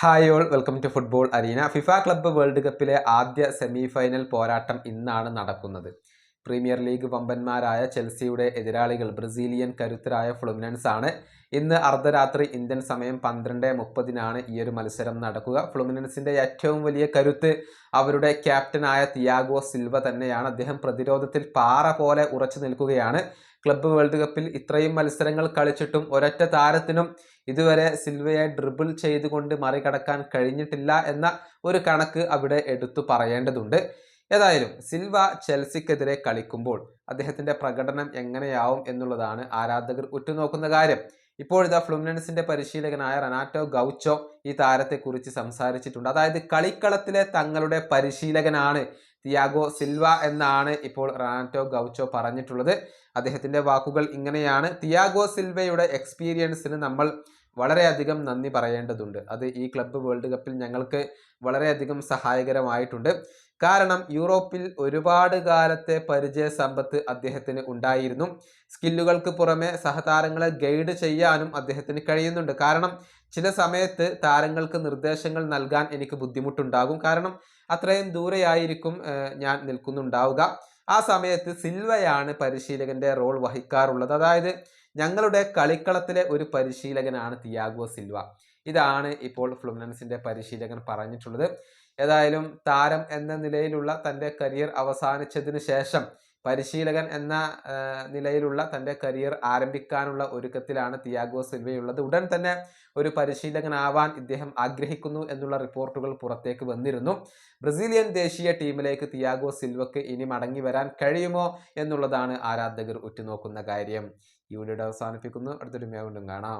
Hi all welcome to football arena FIFA club world കപ്പിലെ ആദ്യ semi final പോരാട്ടം ഇന്നാണ് നടക്കുന്നത്. പ്രീമിയർ ലീഗ് വമ്പന്മാരായ ചെൽസിയുടെ എതിരാളികൾ ബ്രസീലിയൻ കരുത്തരായ ഫ്ലുമിനൻസ് ആണ് ഇന്ന് അർദ്ധരാത്രി ഇന്ത്യൻ സമയം പന്ത്രണ്ട് മുപ്പതിനാണ് ഈ ഒരു മത്സരം നടക്കുക. ഫ്ലുമിനൻസിന്റെ ഏറ്റവും വലിയ കരുത്ത് അവരുടെ ക്യാപ്റ്റനായ തിയാഗോ സിൽവ തന്നെയാണ്. അദ്ദേഹം പ്രതിരോധത്തിൽ പാറ പോലെ ഉറച്ചു നിൽക്കുകയാണ്. ക്ലബ്ബ് വേൾഡ് കപ്പിൽ ഇത്രയും മത്സരങ്ങൾ കളിച്ചിട്ടും ഒരൊറ്റ താരത്തിനും ഇതുവരെ സിൽവയെ ഡ്രിബിൾ ചെയ്തുകൊണ്ട് മറികടക്കാൻ കഴിഞ്ഞിട്ടില്ല എന്ന ഒരു കണക്ക് അവിടെ എടുത്തു പറയേണ്ടതുണ്ട്. ഏതായാലും സിൽവ ചെൽസിക്കെതിരെ കളിക്കുമ്പോൾ അദ്ദേഹത്തിന്റെ പ്രകടനം എങ്ങനെയാവും എന്നുള്ളതാണ് ആരാധകർ ഉറ്റുനോക്കുന്ന കാര്യം. ഇപ്പോഴിതാ ഫ്ലുമിനൻസിന്റെ പരിശീലകനായ റനാറ്റോ ഗൗച്ചോ ഈ താരത്തെ കുറിച്ച് സംസാരിച്ചിട്ടുണ്ട്. അതായത് കളിക്കളത്തിലെ തങ്ങളുടെ പരിശീലകനാണ് തിയാഗോ സിൽവ എന്നാണ് ഇപ്പോൾ റനാറ്റോ ഗൗച്ചോ പറഞ്ഞിട്ടുള്ളത്. അദ്ദേഹത്തിന്റെ വാക്കുകൾ ഇങ്ങനെയാണ്. തിയാഗോ സിൽവയുടെ എക്സ്പീരിയൻസിന് നമ്മൾ വളരെയധികം നന്ദി പറയേണ്ടതുണ്ട്. അത് ഈ ക്ലബ്ബ് വേൾഡ് കപ്പിൽ ഞങ്ങൾക്ക് വളരെയധികം സഹായകരമായിട്ടുണ്ട്. കാരണം യൂറോപ്പിൽ ഒരുപാട് കാലത്തെ പരിചയ സമ്പത്ത് അദ്ദേഹത്തിന് ഉണ്ടായിരുന്നു. സ്കില്ലുകൾക്ക് പുറമെ സഹതാരങ്ങളെ ഗൈഡ് ചെയ്യാനും അദ്ദേഹത്തിന് കഴിയുന്നുണ്ട്. കാരണം ചില സമയത്ത് താരങ്ങൾക്ക് നിർദ്ദേശങ്ങൾ നൽകാൻ എനിക്ക് ബുദ്ധിമുട്ടുണ്ടാകും. കാരണം അത്രയും ദൂരെയായിരിക്കും ഞാൻ നിൽക്കുന്നുണ്ടാവുക. ആ സമയത്ത് സിൽവയാണ് പരിശീലകന്റെ റോൾ വഹിക്കാറുള്ളത്. അതായത് ഞങ്ങളുടെ കളിക്കളത്തിലെ ഒരു പരിശീലകനാണ് തിയാഗോ സിൽവ. ഇതാണ് ഇപ്പോൾ ഫ്ലുമിനൻസിന്റെ പരിശീലകൻ പറഞ്ഞിട്ടുള്ളത്. ഏതായാലും താരം എന്ന നിലയിലുള്ള തന്റെ കരിയർ അവസാനിച്ചതിന് ശേഷം പരിശീലകൻ എന്ന നിലയിലുള്ള തന്റെ കരിയർ ആരംഭിക്കാനുള്ള ഒരുക്കത്തിലാണ് തിയാഗോ സിൽവയുള്ളത്. ഉടൻ തന്നെ ഒരു പരിശീലകനാവാൻ ഇദ്ദേഹം ആഗ്രഹിക്കുന്നു എന്നുള്ള റിപ്പോർട്ടുകൾ പുറത്തേക്ക് വന്നിരുന്നു. ബ്രസീലിയൻ ദേശീയ ടീമിലേക്ക് തിയാഗോ സിൽവക്ക് ഇനി മടങ്ങി വരാൻ കഴിയുമോ എന്നുള്ളതാണ് ആരാധകർ ഉറ്റുനോക്കുന്ന കാര്യം. ഈ വീഡിയോ അവസാനിപ്പിക്കുന്നു. അടുത്തൊരു വീണ്ടും കാണാം.